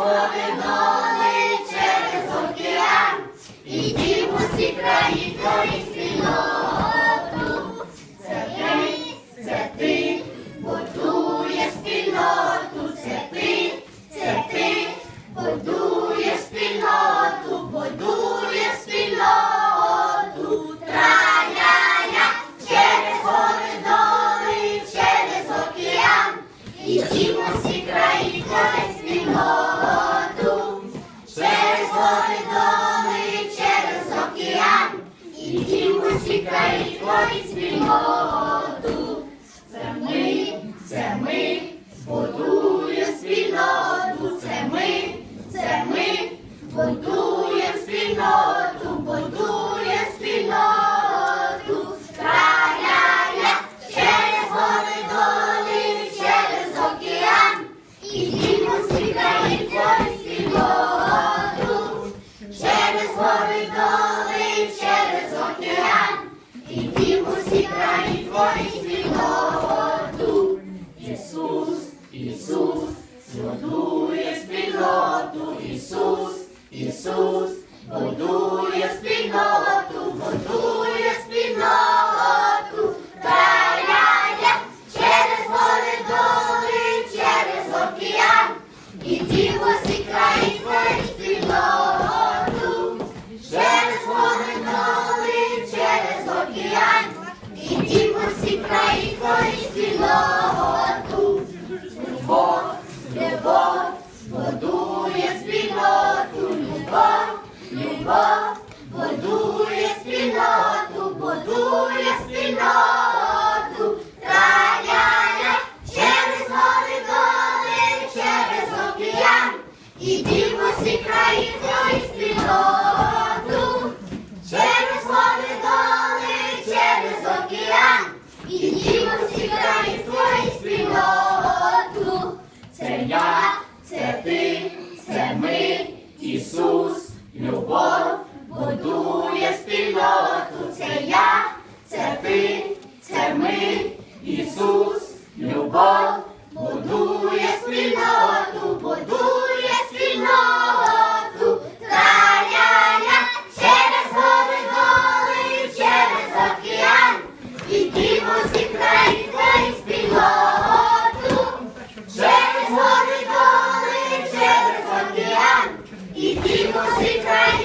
Повинули через океан, і дім усі краї. Чекай твої спільноту, це ми, це ми, будуть. Спів усі краї твої спільноту. Ісус, Ісус, годує спільноту, Ісус, Ісус, годує спільноту. Спіноту, любов, любов, подує спільноту, любов, любов готує спільноту, подує спільноту, траня, Через води доли, через океан. ти, це ми, Ісус, любов, будує спільноту, будує спільноту, Та-ля-ля, через гори доли, через океан, і усі краї твої спільноту, через гори доли, через океан, і усі краї.